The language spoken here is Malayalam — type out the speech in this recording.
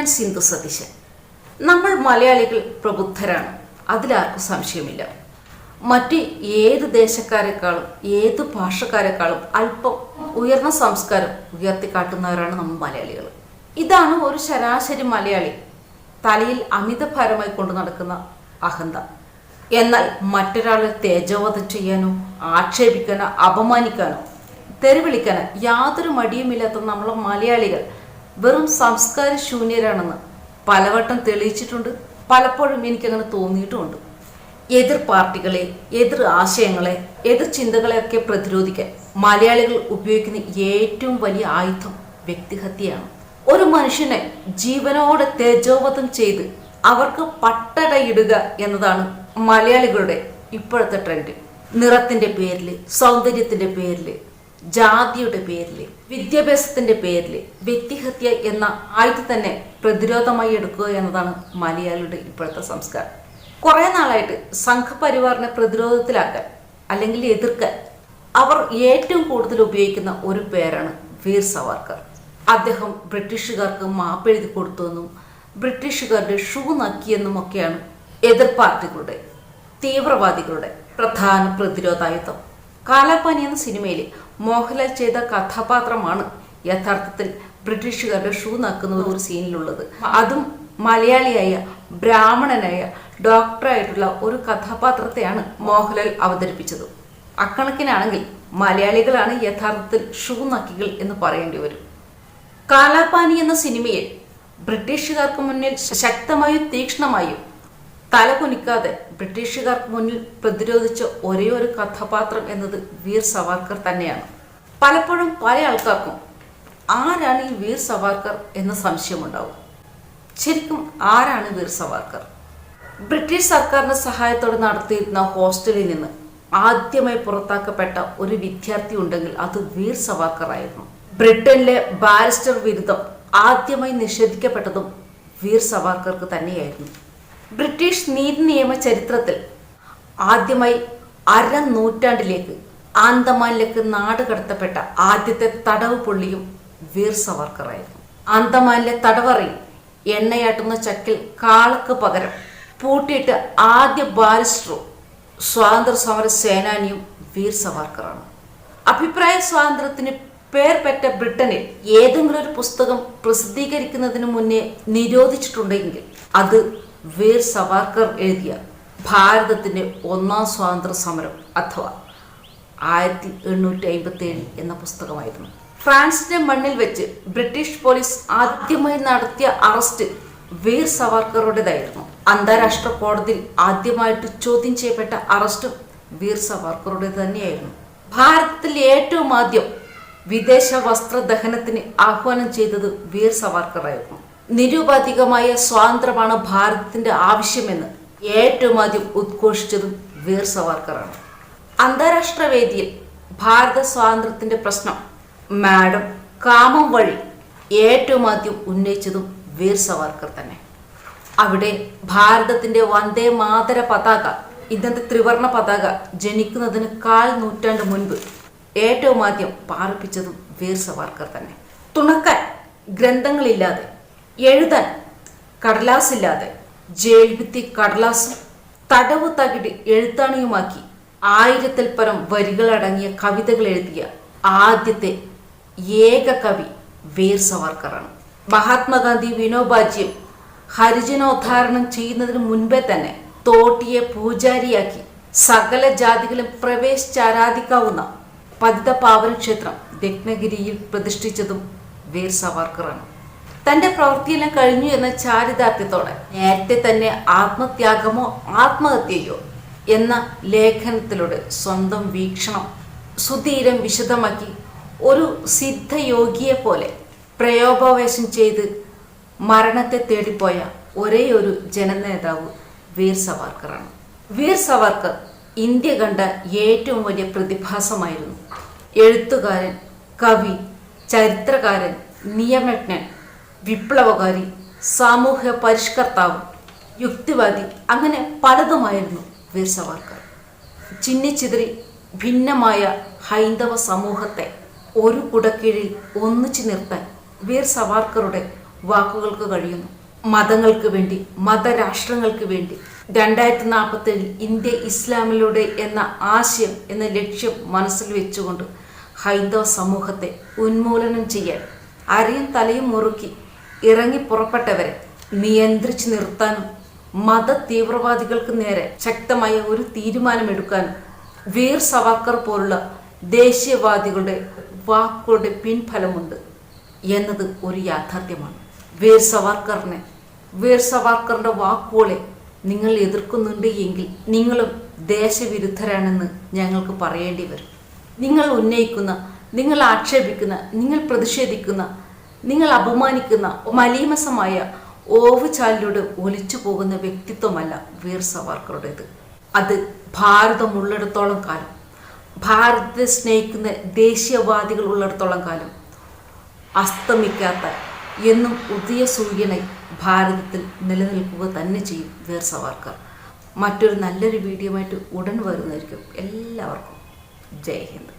ഞാൻ സിന്ധു സതീശൻ. നമ്മൾ മലയാളികൾ പ്രബുദ്ധരാണ്. അതിലാർക്കും സംശയമില്ല. മറ്റ് ഏത് ദേശക്കാരെക്കാളും ഏത് ഭാഷക്കാരെക്കാളും അല്പം ഉയർന്ന സംസ്കാരം ഉയർത്തിക്കാട്ടുന്നവരാണ് നമ്മൾ മലയാളികൾ. ഇതാണ് ഒരു ശരാശരി മലയാളി തലയിൽ അമിതഭാരമായി കൊണ്ടു നടക്കുന്ന അഹന്ത. എന്നാൽ മറ്റൊരാളെ തേജോവധം ചെയ്യാനോ ആക്ഷേപിക്കാനോ അപമാനിക്കാനോ തെരുവിളിക്കാനോ യാതൊരു മടിയുമില്ലാത്ത നമ്മളെ മലയാളികൾ വെറും സംസ്കാര ശൂന്യരാണെന്ന് പലവട്ടം തെളിയിച്ചിട്ടുണ്ട്. പലപ്പോഴും എനിക്കങ്ങനെ തോന്നിയിട്ടുമുണ്ട്. എതിർ പാർട്ടികളെ എതിർ ആശയങ്ങളെ എതിർ ചിന്തകളെയൊക്കെ പ്രതിരോധിക്കാൻ മലയാളികൾ ഉപയോഗിക്കുന്ന ഏറ്റവും വലിയ ആയുധം വ്യക്തിഹത്യയാണ്. ഒരു മനുഷ്യനെ ജീവനോടെ തേജോവധം ചെയ്ത് അവർക്ക് പട്ടടയിടുക എന്നതാണ് മലയാളികളുടെ ഇപ്പോഴത്തെ ട്രെൻഡ്. നിറത്തിന്റെ പേരിൽ സൗന്ദര്യത്തിന്റെ പേരിൽ ജാതിയുടെ പേരിൽ വിദ്യാഭ്യാസത്തിന്റെ പേരിൽ വ്യക്തിഹത്യ എന്ന ആയിട്ട് തന്നെ പ്രതിരോധമായി എടുക്കുക എന്നതാണ് മലയാളിയുടെ ഇപ്പോഴത്തെ സംസ്കാരം. കുറെ നാളായിട്ട് സംഘപരിവാറിനെ പ്രതിരോധത്തിലാക്കാൻ അല്ലെങ്കിൽ എതിർക്കാൻ അവർ ഏറ്റവും കൂടുതൽ ഉപയോഗിക്കുന്ന ഒരു പേരാണ് വീർ സവാർക്കർ. അദ്ദേഹം ബ്രിട്ടീഷുകാർക്ക് മാപ്പെഴുതി കൊടുത്തുവെന്നും ബ്രിട്ടീഷുകാരുടെ ഷൂ നക്കിയെന്നും ഒക്കെയാണ് എതിർ പാർട്ടികളുടെ തീവ്രവാദികളുടെ പ്രധാന പ്രതിരോധായുധം. കാലാപാനി എന്ന സിനിമയിൽ മോഹൻലാൽ ചെയ്ത കഥാപാത്രമാണ് യഥാർത്ഥത്തിൽ ബ്രിട്ടീഷുകാരുടെ ഷൂ നക്കുന്ന ഒരു സീനിലുള്ളത്. അതും മലയാളിയായ ബ്രാഹ്മണനായ ഡോക്ടറായിട്ടുള്ള ഒരു കഥാപാത്രത്തെയാണ് മോഹൻലാൽ അവതരിപ്പിച്ചത്. അക്കണക്കിനാണെങ്കിൽ മലയാളികളാണ് യഥാർത്ഥത്തിൽ ഷൂ നക്കികൾ എന്ന് പറയേണ്ടി വരും. കാലാപാനി എന്ന സിനിമയിൽ ബ്രിട്ടീഷുകാർക്ക് മുന്നിൽ ശക്തമായും തീക്ഷ്ണമായും തലകുനിക്കാതെ ബ്രിട്ടീഷുകാർക്ക് മുന്നിൽ പ്രതിരോധിച്ച ഒരേ ഒരു കഥാപാത്രം എന്നത് വീർ സവാർക്കർ തന്നെയാണ്. പലപ്പോഴും പല ആൾക്കാർക്കും ആരാണ് ഈ വീർ സവാർക്കർ എന്ന സംശയമുണ്ടാവും. ശരിക്കും ആരാണ് വീർ സവാർക്കർ? ബ്രിട്ടീഷ് സർക്കാരിന്റെ സഹായത്തോടെ നടത്തിയിരുന്ന ഹോസ്റ്റലിൽ നിന്ന് ആദ്യമായി പുറത്താക്കപ്പെട്ട ഒരു വിദ്യാർത്ഥി ഉണ്ടെങ്കിൽ അത് വീർ സവാർക്കർ ആയിരുന്നു. ബ്രിട്ടനിലെ ബാരിസ്റ്റർ ബിരുദം ആദ്യമായി നിഷേധിക്കപ്പെട്ടതും വീർ സവാർക്കർക്ക് തന്നെയായിരുന്നു. ബ്രിട്ടീഷ് നീതി നിയമ ചരിത്രത്തിൽ ആദ്യമായി അര നൂറ്റാണ്ടിലേക്ക് ആന്തമാനിലേക്ക് നാട് കടത്തപ്പെട്ട ആദ്യത്തെ തടവ് പുള്ളിയും വീർ സവർക്കറായിരുന്നു ആന്തമാനിലെ തടവറി എണ്ണയാട്ടുന്ന ചക്കിൽ കാളക്ക് പകരം പൂട്ടിയിട്ട് ആദ്യ ബാരിസ്റ്ററും സ്വാതന്ത്ര്യ സമര സേനാനിയും വീർ സവാർക്കറാണ് അഭിപ്രായ സ്വാതന്ത്ര്യത്തിന് പേർ പെറ്റ ബ്രിട്ടനിൽ ഏതെങ്കിലും ഒരു പുസ്തകം പ്രസിദ്ധീകരിക്കുന്നതിന് മുന്നേ നിരോധിച്ചിട്ടുണ്ടെങ്കിൽ അത് വീർ സവാർക്കർ എഴുതിയ ഭാരതത്തിന്റെ ഒന്നാം സ്വാതന്ത്ര്യ സമരം അഥവാ ആയിരത്തി എണ്ണൂറ്റി അമ്പത്തി ഏഴ് എന്ന പുസ്തകമായിരുന്നു. ഫ്രാൻസിന്റെ മണ്ണിൽ വെച്ച് ബ്രിട്ടീഷ് പോലീസ് ആദ്യമായി നടത്തിയ അറസ്റ്റ് വീർ സവാർക്കറുടേതായിരുന്നു. അന്താരാഷ്ട്ര കോടതിയിൽ ആദ്യമായിട്ട് ചോദ്യം ചെയ്യപ്പെട്ട അറസ്റ്റും വീർ സവാർക്കറുടേത് തന്നെയായിരുന്നു. ഭാരതത്തിൽ ഏറ്റവും ആദ്യം വിദേശ വസ്ത്രദഹനത്തിന് ആഹ്വാനം ചെയ്തത് വീർ സവാർക്കറായിരുന്നു. നിരുപാധികമായ സ്വാതന്ത്ര്യമാണ് ഭാരതത്തിന്റെ ആവശ്യമെന്ന് ഏറ്റവും ആദ്യം ഉദ്ഘോഷിച്ചതും വീർ സവാർക്കറാണ്. അന്താരാഷ്ട്ര വേദിയിൽ ഭാരത സ്വാതന്ത്ര്യത്തിന്റെ പ്രശ്നം മാഡം കാമം വഴി ഏറ്റവും ആദ്യം ഉന്നയിച്ചതും വീർ സവർക്കർ തന്നെ. അവിടെ ഭാരതത്തിന്റെ വന്ദേ മാതര പതാക ഇന്നത്തെ ത്രിവർണ പതാക ജനിക്കുന്നതിന് കാൽ നൂറ്റാണ്ട് മുൻപ് ഏറ്റവും ആദ്യം പാർപ്പിച്ചതും വീർ സവാർക്കർ തന്നെ. തുണക്കാൻ ഗ്രന്ഥങ്ങളില്ലാതെ എഴുതാൻ കടലാസില്ലാതെ ജയിൽഭിത്തി കടലാസും തടവ് തകിടി എഴുത്താണിയുമാക്കി ആയിരത്തിൽ പരം വരികളടങ്ങിയ കവിതകൾ എഴുതിയ ആദ്യത്തെ ഏക കവി വീർ സവർക്കറാണ്. മഹാത്മാഗാന്ധി വിനോബാജ്യം ഹരിജനോദ്ധാരണം ചെയ്യുന്നതിന് മുൻപേ തന്നെ തോട്ടിയെ പൂജാരിയാക്കി സകല ജാതികളും പ്രവേശിച്ചാരാധിക്കാവുന്ന പതിത പാവന ക്ഷേത്രം ദഗ്നഗിരിയിൽ പ്രതിഷ്ഠിച്ചതും വീർ സവർക്കറാണ്. തന്റെ പ്രവൃത്തിയെല്ലാം കഴിഞ്ഞു എന്ന ചാരിതാർത്ഥ്യത്തോടെ നേരത്തെ തന്നെ ആത്മത്യാഗമോ ആത്മഹത്യയോ എന്ന ലേഖനത്തിലൂടെ സ്വന്തം വീക്ഷണം സുധീരം വിശദമാക്കി ഒരു സിദ്ധയോഗിയെ പോലെ പ്രയോപാവേശം ചെയ്ത് മരണത്തെ തേടിപ്പോയ ഒരേ ഒരു ജനനേതാവ് വീർ സവാർക്കറാണ്. വീർ സവാർക്കർ ഇന്ത്യ കണ്ട ഏറ്റവും വലിയ പ്രതിഭാസമായിരുന്നു. എഴുത്തുകാരൻ കവി ചരിത്രകാരൻ നിയമജ്ഞൻ വിപ്ലവകാരി സാമൂഹ്യ പരിഷ്കർത്താവ് യുക്തിവാദി അങ്ങനെ പലതുമായിരുന്നു വീർ സവർക്കർ ചിന്നിച്ചിതിരി ഭിന്നമായ ഹൈന്ദവ സമൂഹത്തെ ഒരു കുടക്കീഴിൽ ഒന്നിച്ചു നിർത്താൻ വീർ സവാർക്കറുടെ വാക്കുകൾക്ക് കഴിയുന്നു. മതങ്ങൾക്ക് വേണ്ടി മതരാഷ്ട്രങ്ങൾക്ക് വേണ്ടി. രണ്ടായിരത്തി നാൽപ്പത്തേഴിൽ ഇന്ത്യ ഇസ്ലാമിലൂടെ എന്ന ആശയം എന്ന ലക്ഷ്യം മനസ്സിൽ വെച്ചുകൊണ്ട് ഹൈന്ദവ സമൂഹത്തെ ഉന്മൂലനം ചെയ്യാൻ അരയും തലയും മുറുക്കി ഇറങ്ങി പുറപ്പെട്ടവരെ നിയന്ത്രിച്ചു നിർത്താനും മത തീവ്രവാദികൾക്ക് നേരെ ശക്തമായ ഒരു തീരുമാനമെടുക്കാനും വീർ സവാക്കർ പോലുള്ള ദേശീയവാദികളുടെ വാക്കുകളുടെ പിൻഫലമുണ്ട് എന്നത് ഒരു യാഥാർത്ഥ്യമാണ്. വീർ സവാർക്കറിനെ വീർ സവാർക്കറിന്റെ വാക്കുകളെ നിങ്ങൾ എതിർക്കുന്നുണ്ട് എങ്കിൽ നിങ്ങളും ദേശവിരുദ്ധരാണെന്ന് ഞങ്ങൾക്ക് പറയേണ്ടി വരും. നിങ്ങൾ ഉന്നയിക്കുന്ന നിങ്ങൾ ആക്ഷേപിക്കുന്ന നിങ്ങൾ പ്രതിഷേധിക്കുന്ന നിങ്ങൾ അപമാനിക്കുന്ന മലീമസമായ ഓവുചാലിലൂടെ ഒലിച്ചു പോകുന്ന വ്യക്തിത്വമല്ല വീർ സവാർക്കറുടേത് അത് ഭാരതം ഉള്ളിടത്തോളം കാലം ഭാരതത്തെ സ്നേഹിക്കുന്ന ദേശീയവാദികൾ ഉള്ളിടത്തോളം കാലം അസ്തമിക്കാത്ത എന്നും ഉദയ സൂര്യനായി ഭാരതത്തിൽ നിലനിൽക്കുക തന്നെ ചെയ്യും വീർ സവാർക്കർ മറ്റൊരു നല്ലൊരു വീഡിയോ ആയിട്ട് ഉടൻ വരുന്നതായിരിക്കും. എല്ലാവർക്കും ജയ് ഹിന്ദ്.